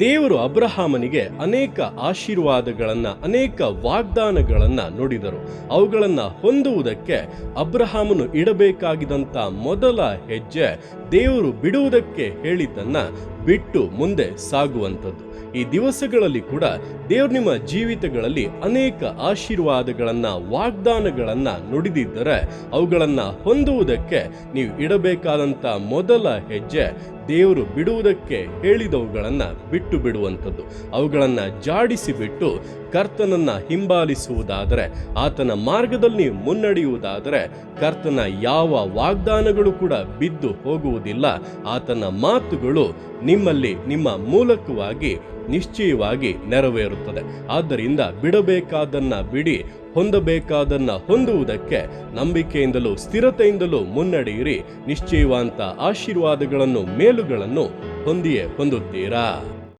ದೇವರು ಅಬ್ರಹಾಮನಿಗೆ ಅನೇಕ ಆಶೀರ್ವಾದಗಳನ್ನು, ಅನೇಕ ವಾಗ್ದಾನಗಳನ್ನು ನುಡಿದರು. ಅವುಗಳನ್ನು ಹೊಂದುವುದಕ್ಕೆ ಅಬ್ರಹಾಮನು ಇಡಬೇಕಾಗಿದಂತ ಮೊದಲ ಹೆಜ್ಜೆ ದೇವರು ಬಿಡುವುದಕ್ಕೆ ಹೇಳಿದ್ದನ್ನ ಬಿಟ್ಟು ಮುಂದೆ ಸಾಗುವಂಥದ್ದು. ಈ ದಿವಸಗಳಲ್ಲಿ ಕೂಡ ದೇವ್ರ ನಿಮ್ಮ ಜೀವಿತಗಳಲ್ಲಿ ಅನೇಕ ಆಶೀರ್ವಾದಗಳನ್ನು, ವಾಗ್ದಾನಗಳನ್ನು ನುಡಿದಿದ್ದರೆ ಅವುಗಳನ್ನು ಹೊಂದುವುದಕ್ಕೆ ನೀವು ಇಡಬೇಕಾದಂತ ಮೊದಲ ಹೆಜ್ಜೆ ದೇವರು ಬಿಡುವುದಕ್ಕೆ ಹೇಳಿದವುಗಳನ್ನು ಬಿಟ್ಟು ಬಿಡುವಂಥದ್ದು. ಅವುಗಳನ್ನು ಜಾಡಿಸಿ ಬಿಟ್ಟು ಕರ್ತನನ್ನ ಹಿಂಬಾಲಿಸುವುದಾದರೆ, ಆತನ ಮಾರ್ಗದಲ್ಲಿ ಮುನ್ನಡೆಯುವುದಾದರೆ ಕರ್ತನ ಯಾವ ವಾಗ್ದಾನಗಳು ಕೂಡ ಬಿದ್ದು ಹೋಗುವುದಿಲ್ಲ. ಆತನ ಮಾತುಗಳು ನಿಮ್ಮಲ್ಲಿ ನಿಮ್ಮ ಮೂಲಕವಾಗಿ ನಿಶ್ಚಯವಾಗಿ ನೆರವೇರುತ್ತದೆ. ಆದ್ದರಿಂದ ಬಿಡಬೇಕಾದನ್ನ ಬಿಡಿ, ಹೊಂದಬೇಕಾದನ್ನ ಹೊಂದುವುದಕ್ಕೆ ನಂಬಿಕೆಯಿಂದಲೂ ಸ್ಥಿರತೆಯಿಂದಲೂ ಮುನ್ನಡೆಯಿರಿ. ನಿಶ್ಚಯವಂತ ಆಶೀರ್ವಾದಗಳನ್ನು, ಮೇಲುಗಳನ್ನು ಹೊಂದಿಯೇ ಹೊಂದುತ್ತೀರಾ?